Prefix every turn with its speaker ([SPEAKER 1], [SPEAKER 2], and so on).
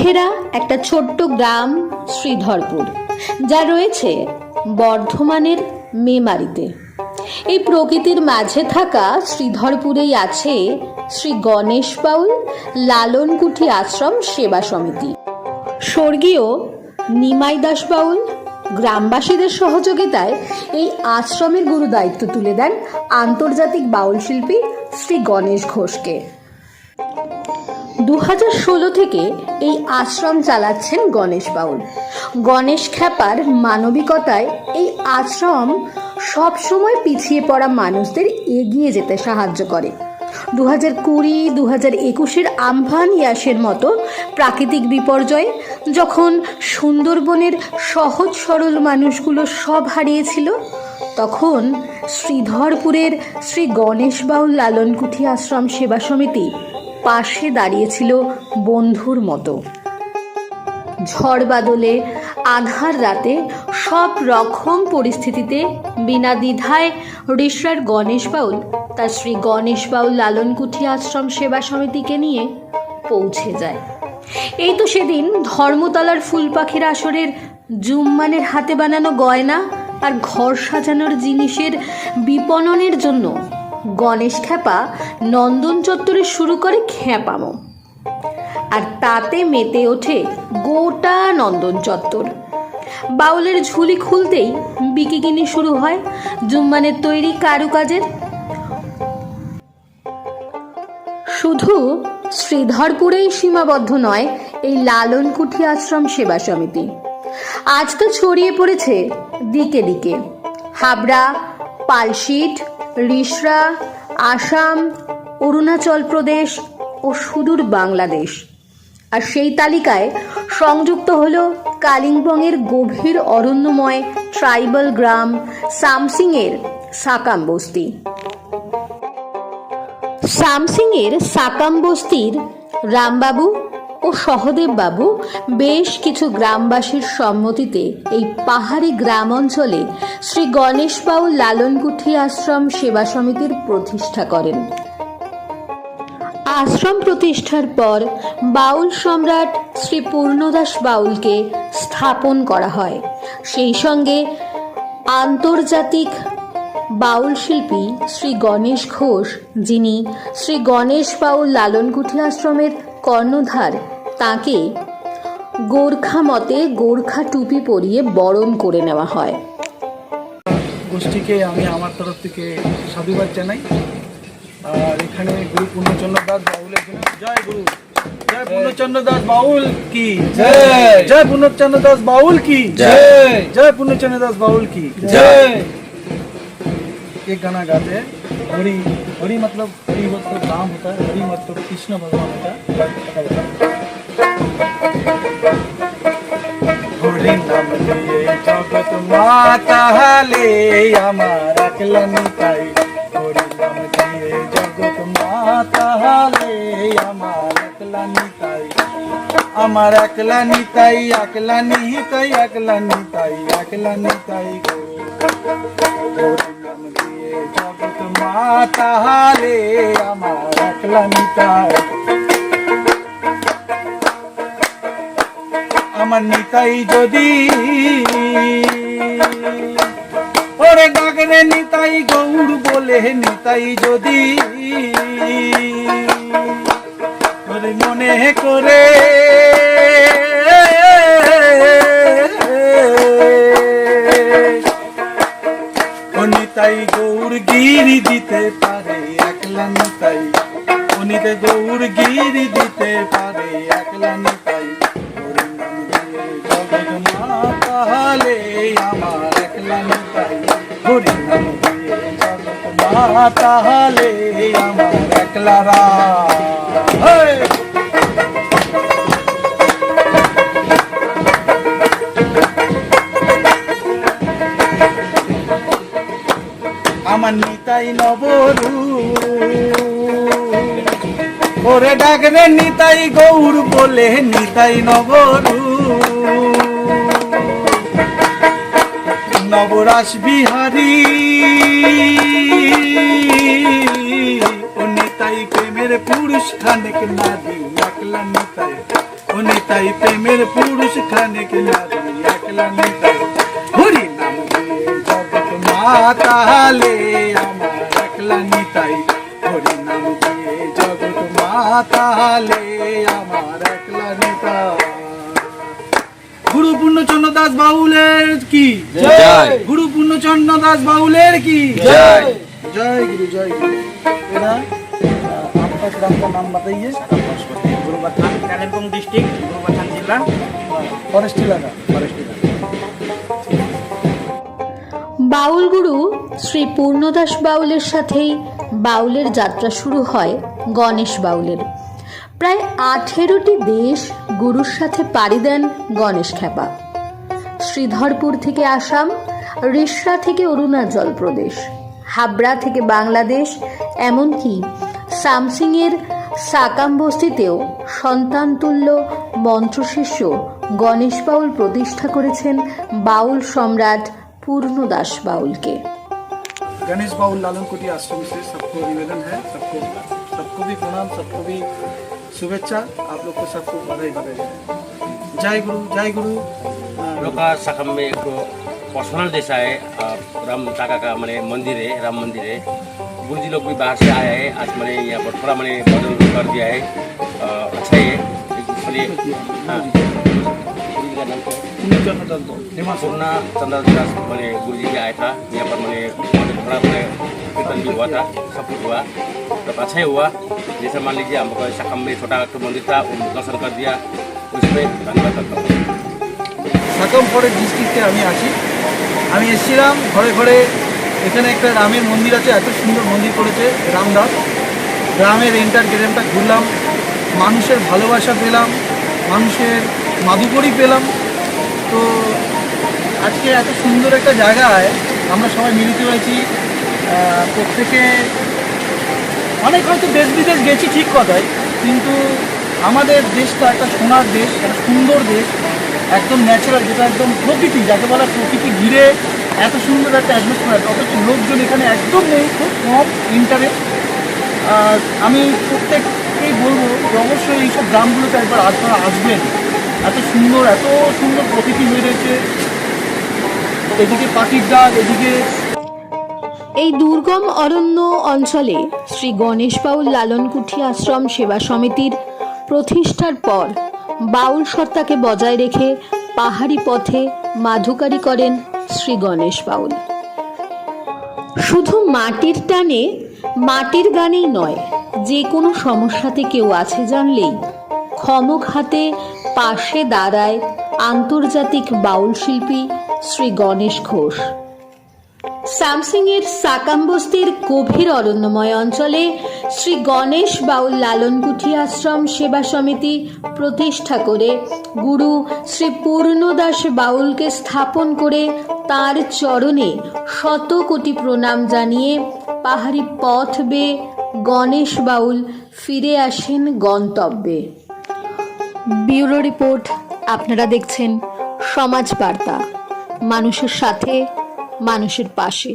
[SPEAKER 1] ঘেরা একটা ছোট্ট গ্রাম, শ্রীধরপুর, যা রয়েছে বর্ধমানের মেমারিতে। এই প্রকৃতির মাঝে থাকা শ্রীধরপুরেই আছে শ্রী গণেশ বাউল লালনকুঠি আশ্রম সেবা সমিতি। স্বর্গীয় নিমাই দাস বাউল গ্রামবাসীদের সহযোগিতায় এই আশ্রমের গুরু দায়িত্ব তুলে দেন আন্তর্জাতিক বাউল শিল্পী শ্রী গণেশ ঘোষকে। দু হাজার ষোলো থেকে এই আশ্রম চালাচ্ছেন গণেশ বাউল। গণেশ খ্যাপার মানবিকতায় এই আশ্রম সবসময় পিছিয়ে পড়া মানুষদের এগিয়ে যেতে সাহায্য করে। দু হাজার কুড়ি দু হাজার একুশের আমফান ইয়াসের মতো প্রাকৃতিক বিপর্যয়ে যখন সুন্দরবনের সহজ সরল মানুষগুলো সব হারিয়েছিল, তখন শ্রীধরপুরের শ্রী গণেশ বাউল লালনকুঠি আশ্রম সেবা সমিতি পাশে দাঁড়িয়েছিল বন্ধুর মতো। ঝড় বাদলে আধার রাতে সব রকম পরিস্থিতিতে বিনা দ্বিধায় ঋষরার গণেশ বাউল তার শ্রী গণেশ বাউল লালনকুঠি আশ্রম সেবা সমিতিকে নিয়ে পৌঁছে যায়। এই তো সেদিন ধর্মতলার ফুল পাখির আসরের জুম্মানের হাতে বানানো গয়না আর ঘর সাজানোর জিনিসের বিপণনের জন্য গণেশ খ্যাপা নন্দন চত্বরে শুরু করে খ্যাপামো আর তাতে মেতে ওঠে গোটা নন্দন চত্বর। বাউলের ঝুলি খুলতেই বিকিকিনি শুরু হয় জুম্মানের তৈরি কারুকাজের। শুধু শ্রীধরপুরেই সীমাবদ্ধ নয়, এই লালনকুঠি আশ্রম সেবা সমিতি। আজ তো ছড়িয়ে পড়েছে দিকে দিকে। হাবড়া, পালশিট রিসরা আসাম, অরুণাচল প্রদেশ ও সুদূর বাংলাদেশ। আর সেই তালিকায় সংযুক্ত হল কালিম্পংয়ের গভীর অরণ্যময় ট্রাইবাল গ্রাম সামসিংয়ের সাকাম বস্তি। সামসিংয়ের সাকাম বস্তির রামবাবু ও সহদেব বাবু বেশ কিছু গ্রামবাসীর সম্মতিতে এই পাহাড়ি গ্রাম অঞ্চলে শ্রী গণেশ বাউল লালনকুঠি আশ্রম সেবা সমিতির প্রতিষ্ঠা করেন। আশ্রম প্রতিষ্ঠার পর বাউল সম্রাট শ্রী পূর্ণদাস বাউলকে স্থাপন করা হয়। সেই সঙ্গে আন্তর্জাতিক বাউল শিল্পী শ্রী গণেশ ঘোষ, যিনি শ্রী গণেশ বাউল লালনকুঠি আশ্রমের কর্ণধার তাকে গোর্খা মতে গোর্খা টুপি পরিয়ে বরণ করে নেওয়া হয়
[SPEAKER 2] গোষ্ঠীকে আমি আমার তরফ থেকে সাধুবাদ জানাই আর এখানে গুরু পূর্ণচন্দ্র দাস বাউলের জন্য জয় গুরু জয় পূর্ণচন্দ্র দাস বাউল কি
[SPEAKER 3] জয়।
[SPEAKER 2] জয় পূর্ণচন্দ্র দাস বাউল কি
[SPEAKER 3] जय
[SPEAKER 2] जय पूर्णचंद्र दास बाउल की
[SPEAKER 3] जय।
[SPEAKER 2] एक गाना गाते हैं हरि हरि मतलब हरि मतलब राम होता है हरि मतलब कृष्ण भगवान होता है হরি নাম দিয়ে জগৎ মাতা হালে আমার একলানি তাই হরি নাম দিয়ে জগৎ মাতা হালে আমার একলানি তাই আমার একলা নিতাই একলা নিতাই একলা নিতাই একলা নিতাই গো হরি নাম দিয়ে জগৎ মাতা হালে আমার একলা নিতাই আমার নিতাই যদি। ওরে ডাকরে নিতাই, গৌর বলে নিতাই যদি। ওরে মনে করে নিতাই গৌর গিরি দিতে পারে একলা নিতাই। ও নিতে গৌর গিরি দিতে পারে একলা নিতাই। হালে আমার একলা নিতাই হরি নাম দিয়ে জগৎ মাতা হালে আমার একলা রা আমার নিতাই নবরু ওরে ডাকরে নিতাই গৌর বলে, নিতাই নবরু নবরাস বিহারী ও নিতাই প্রেমের পুরুষ খানেক নারী একলা নিতাই ও নিতাই প্রেমের পুরুষ খানে কে একলা নিতাই হরি নাম দিয়ে জগৎ মাতালে আমার একলা নিতাই হরি নাম দিয়ে জগৎ মাতালে আমার একলা নিতাই গুরু পূর্ণচন্দ্র দাস বাউলের কি
[SPEAKER 3] জয়।
[SPEAKER 2] গুরু পূর্ণচন্দ্র দাস বাউলের কি
[SPEAKER 3] जय
[SPEAKER 2] जय गुरु जय गुरु मेरा आपका ग्राम का नाम बताइए
[SPEAKER 3] गुरुबथान कालिम्पोङ डिस्ट्रिक्ट गुरुबथान जिल्ला
[SPEAKER 2] फॉरेस्ट इलाका फॉरेस्ट इलाका
[SPEAKER 1] বাউল গুরু শ্রী পূর্ণদাস বাউলের সাথেই বাউলের যাত্রা শুরু হয় গণেশ বাউলের প্রায় আঠেরোটি দেশ গুরুর সাথে পাড়ি দেন গণেশ খ্যাপা শ্রীধরপুর থেকে আসাম রিসরা থেকে অরুণাচল প্রদেশ হাবড়া থেকে বাংলাদেশ এমনকি সামসিংয়ের সাকাম বস্তিতেও সন্তানতুল্য মন্ত্রশিষ্য গণেশ বাউল প্রতিষ্ঠা করেছেন বাউল সম্রাট পূর্ণদাস বাউলকে
[SPEAKER 2] गणेश बाबू लालन कुटी आश्रम से सबको निवेदन है सबको सबको भी प्रणाम सबको भी शुभेच्छा। आप लोग को सबको बधाई बधाई। जय गुरु जय गुरु।
[SPEAKER 3] लोग का शाखा में एक पर्सनल जैसा है। राम काका का मैंने मंदिर है राम मंदिर है। गुरु जी लोग भी बाहर से आए हैं। आज मैंने यहाँ पर थोड़ा मैंने बदल कर दिया है। अच्छा ही का सोना चंद्र दास मैंने गुरु जी भी आया था। यहाँ पर मैंने थोड़ा मैंने कीर्तन भी हुआ था सब कुछ हुआ। तो अच्छा ही हुआ जैसे मान लीजिए हमको शाखा में छोटा तो मंदिर था वो दर्शन कर दिया उसमें धन्यवाद करता हूँ
[SPEAKER 2] সাকম ফরেস্ট ডিস্ট্রিক্টে আমি আছি আমি এসেছিলাম ঘরে ঘরে এখানে একটা রামের মন্দির আছে এত সুন্দর মন্দির করেছে রামদাস গ্রামের এন্টার গ্রামটা ঘুরলাম মানুষের ভালোবাসা পেলাম মানুষের মাধুকরী পেলাম তো আজকে এত সুন্দর একটা জায়গায় আমরা সবাই মিলিত হয়েছি আহ, প্রত্যেকে অনেক হয়তো দেশ বিদেশ গেছি ঠিক কথাই কিন্তু আমাদের দেশটা একটা সোনার দেশ, একটা সুন্দর দেশ, একদম ন্যাচারাল যেটা একদম প্রকৃতি, যাকে বলা প্রকৃতি ঘিরে এত সুন্দর একটা অ্যাটমসফিয়ার অথচ লোকজন এখানে একদম নেই, খুব কম ইন্টারেস্ট আর আমি প্রত্যেককেই বলব যে অবশ্যই এইসব গ্রামগুলোতে একবার আপনারা আসবেন। এত সুন্দর এত সুন্দর প্রকৃতি হয়ে রয়েছে। এদিকে পাখির ডাক এদিকে
[SPEAKER 1] এই দুর্গম অরণ্য অঞ্চলে শ্রী গণেশ বাউল লালনকুঠি আশ্রম সেবা সমিতির প্রতিষ্ঠার পর বাউল সত্তাকে বজায় রেখে পাহাড়ি পথে মাধুকারি করেন শ্রী গণেশ বাউল। শুধু মাটির টানে মাটির গানেই নয়, যে কোনো সমস্যাতে কেউ আছে জানলেই ক্ষমক হাতে পাশে দাঁড়ায় আন্তর্জাতিক বাউল শিল্পী শ্রী গণেশ ঘোষ। স্যামসিংয়ের সাকাম্বস্তির গভীর অরণ্যময় অঞ্চলে শ্রী গণেশ বাউল লালনকুঠি আশ্রম সেবা সমিতি প্রতিষ্ঠা করে গুরু শ্রী পূর্ণদাস বাউলকে স্থাপন করে তার চরণে শত কোটি প্রণাম জানিয়ে পাহাড়ি পথ বেয়ে গণেশ বাউল ফিরে আসেন গন্তব্যে। ব্যুরো রিপোর্ট, আপনারা দেখছেন সমাজ বার্তা। মানুষের সাথে মানুষের পাশে।